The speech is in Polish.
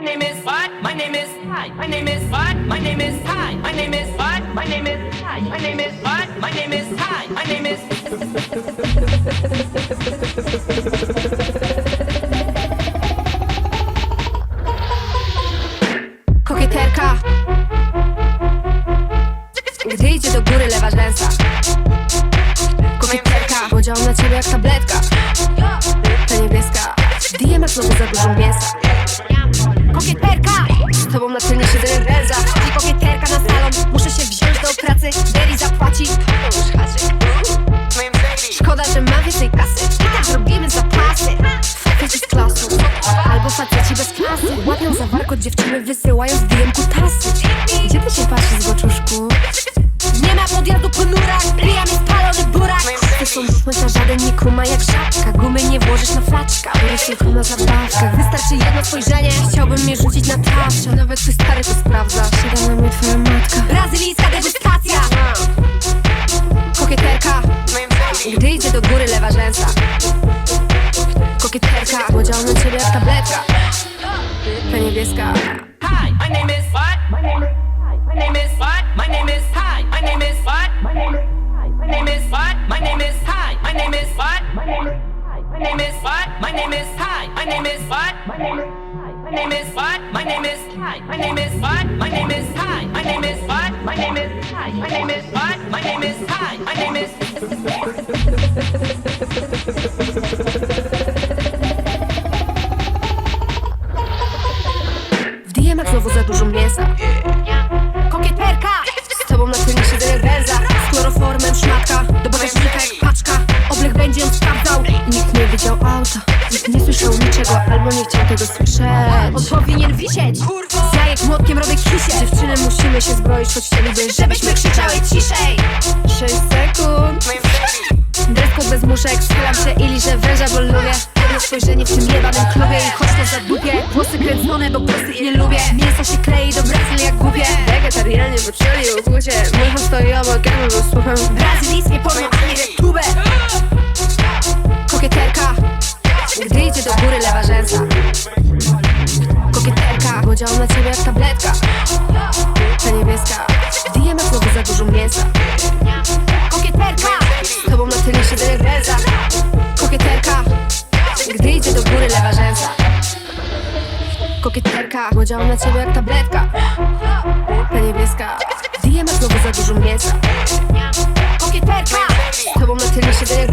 My name is? My name is. My name is? My name is. My name is Kokieterka. Gdy idzie do góry lewa rzęsa Kokieterka Podział na ciebie jak tabletka. Ta niebieska. DM znowu za dużo mięsa Kokieterka! Z tobą na tylnie siedzę jak węza I kokieterka na salon. Muszę się wziąć do pracy. Deli zapłaci. Haczyk Szkoda, że ma więcej kasy. I tak robimy zapasy. Faceci z klasu. Albo faceci bez klasy. Łapią za warkot dziewczyny Wysyłają z DM kutasy nie kuma jak żabka Gumy nie włożysz na flaczka Biorę tylko na zabawkach Wystarczy jedno spojrzenie Chciałbym mnie rzucić na trawsze Nawet twój stary to sprawdza Siada na mnie twoja matka Brazylijska degustacja Kokieterka Gdy idzie do góry lewa rzęsa Kokieterka Podział na ciebie jak tabletka Ta niebieska Hi. My name is what? My name is Hi. My name is what? My name is Hi. My name is what? My name is Hi. My name is what? My name is Hi. My name is what? My name is Hi. My name is what? My name is Hi. My name is what? My name is Hi. My name is what? My name is Hi. My name is W DM znowu za dużo mięsa chciał tego słyszeć On powinien wisieć. Ja jak młotkiem robię kisie. Dziewczyny musimy się zbroić Choć chcieliby, żebyśmy krzyczały ciszej. 6 sekund. Dreskot bez muszek, schylam się i liżę węża, bo lubię. Jedno spojrzenie w tym jebanym klubie i choć to za dupie. Włosy kręcone, bo prostych nie lubię. Mięso się klei do Brazylii jak głupie. Wegetarianie poczuli ukłucie Micha stoi obok, ja go słucham Brazylijskie porno, a nie tubę Kokieterka Idzie do góry lewa rzęsa. Kokieterka Podział na ciebie jak tabletka. Ta niebieska DM znowu za dużo mięsa. Kokieterka Z tobą na tylnie siedzę jak węza Kokieterka Gdy idzie do góry lewa rzęsa. Kokieterka Podział na ciebie jak tabletka. Ta niebieska DM znowu za dużo mięsa. Kokieterka Z tobą na tylnie siedzę jak